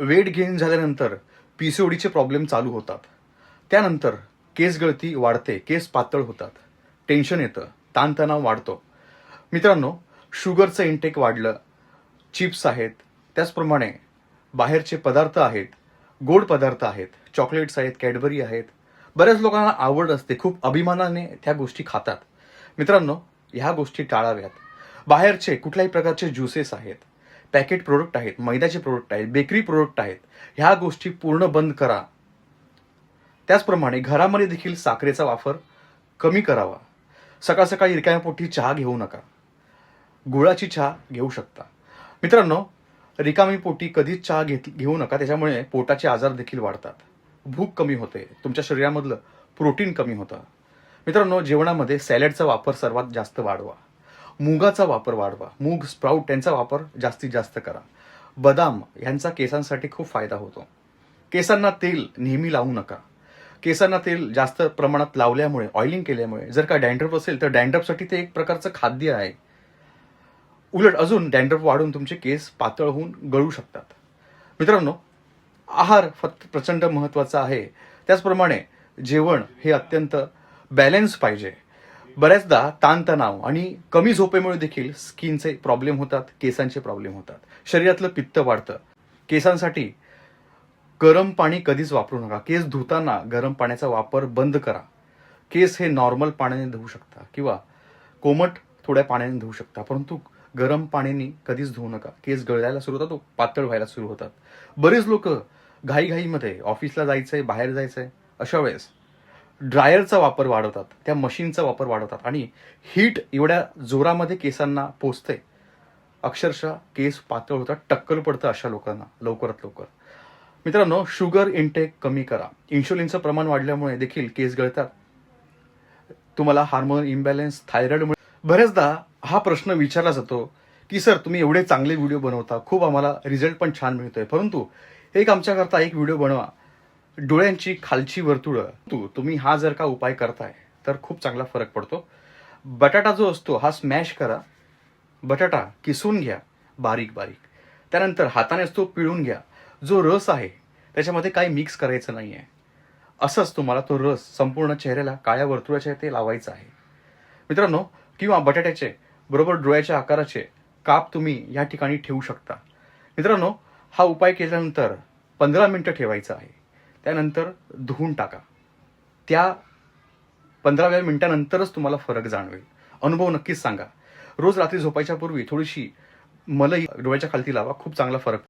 Weight gain झाल्यानंतर पीसीओडीचे problem चालू होतात. त्यानंतर केस गळती वाढते केस पातळ होतात. टेन्शन येतं ताणतणाव वाढतो. मित्रांनो शुगरचं इंटेक वाढलं. चिप्स आहेत त्याचप्रमाणे बाहेरचे पदार्थ आहेत गोड पदार्थ आहेत चॉकलेट्स आहेत कॅडबरी आहेत. बऱ्याच लोकांना आवड असते खूप अभिमानाने त्या गोष्टी खातात. मित्रांनो ह्या गोष्टी टाळाव्यात. बाहेरचे कुठल्याही प्रकारचे ज्युसेस आहेत. पॅकेट प्रोडक्ट आहेत मैद्याचे प्रोडक्ट आहेत बेकरी प्रोडक्ट आहेत ह्या गोष्टी पूर्ण बंद करा. त्याचप्रमाणे घरामध्ये देखील साखरेचा वापर कमी करावा. सकाळ सकाळी रिकाम्या पोटी चहा घेऊ नका. गुळाची चहा घेऊ शकता. मित्रांनो रिकामी पोटी कधीच चहा घेत घेऊ नका त्याच्यामुळे पोटाचे आजार देखील वाढतात. भूक कमी होते तुमच्या शरीरामधलं प्रोटीन कमी होतं. मित्रांनो जेवणामध्ये सॅलडचा वापर सर्वात जास्त वाढवा. मुगाचा वापर वाढवा. मूग स्प्राऊट यांचा वापर जास्तीत जास्त करा. बदाम यांचा केसांसाठी खूप फायदा होतो. केसांना तेल नेहमी लावू नका. केसांना तेल जास्त प्रमाणात लावल्यामुळे ऑइलिंग केल्यामुळे जर का डॅन्ड्रफ असेल तर डॅन्ड्रफसाठी ते एक प्रकारचं खाद्य आहे. उलट अजून डॅन्ड्रफ वाढून तुमचे केस पातळ होऊन गळू शकतात. मित्रांनो आहार फक्त प्रचंड महत्त्वाचा आहे. त्याचप्रमाणे जेवण हे अत्यंत बॅलन्स पाहिजे. बऱ्याचदा ताणतणाव आणि कमी झोपेमुळे देखील स्किनचे प्रॉब्लेम होतात केसांचे प्रॉब्लेम होतात. शरीरातलं पित्त वाढतं. केसांसाठी गरम पाणी कधीच वापरू नका. केस धुताना गरम पाण्याचा वापर बंद करा. केस हे नॉर्मल पाण्याने धुवू शकता किंवा कोमट थोड्या पाण्याने धुवू शकता परंतु गरम पाण्याने कधीच धुवू नका. केस गळायला सुरू होतात पातळ व्हायला सुरू होतात. बरेच लोक घाईघाईमध्ये ऑफिसला जायचंय बाहेर जायचंय अशा वेळेस ड्रायरचा वापर वाढवतात त्या मशीनचा वापर वाढवतात आणि हीट एवढ्या जोरामध्ये केसांना पोचते. अक्षरशः केस पातळ होतात टक्कल पडतं अशा लोकांना लवकरात लवकर. मित्रांनो शुगर इनटेक कमी करा. इन्शुलिनचं प्रमाण वाढल्यामुळे देखील केस गळतात. तुम्हाला हार्मोन इम्बॅलन्स थायरॉइडमुळे बऱ्याचदा हा प्रश्न विचारला जातो की सर तुम्ही एवढे चांगले व्हिडिओ बनवता. खूप आम्हाला रिझल्ट पण छान मिळतोय. परंतु एक आमच्याकरता एक व्हिडिओ बनवा. डोळ्यांची खालची वर्तुळं तू तुम्ही हा जर का उपाय करताय तर खूप चांगला फरक पडतो. बटाटा जो असतो हा स्मॅश करा. बटाटा किसून घ्या बारीक बारीक. त्यानंतर हातानेच तो पिळून घ्या. जो रस आहे त्याच्यामध्ये काही मिक्स करायचं नाही आहे असंच तुम्हाला तो रस संपूर्ण चेहऱ्याला काळ्या वर्तुळाच्या ते लावायचं आहे. मित्रांनो किंवा बटाट्याचे बरोबर डोळ्याच्या आकाराचे काप तुम्ही या ठिकाणी ठेवू शकता. मित्रांनो हा उपाय केल्यानंतर पंधरा मिनटं ठेवायचा आहे. त्यानंतर धुवून टाका. त्या पंधराव्या मिनिटानंतरच तुम्हाला फरक जाणवेल. अनुभव नक्कीच सांगा. रोज रात्री झोपायच्या पूर्वी थोडीशी मलई डोळ्याच्या खालती लावा खूप चांगला फरक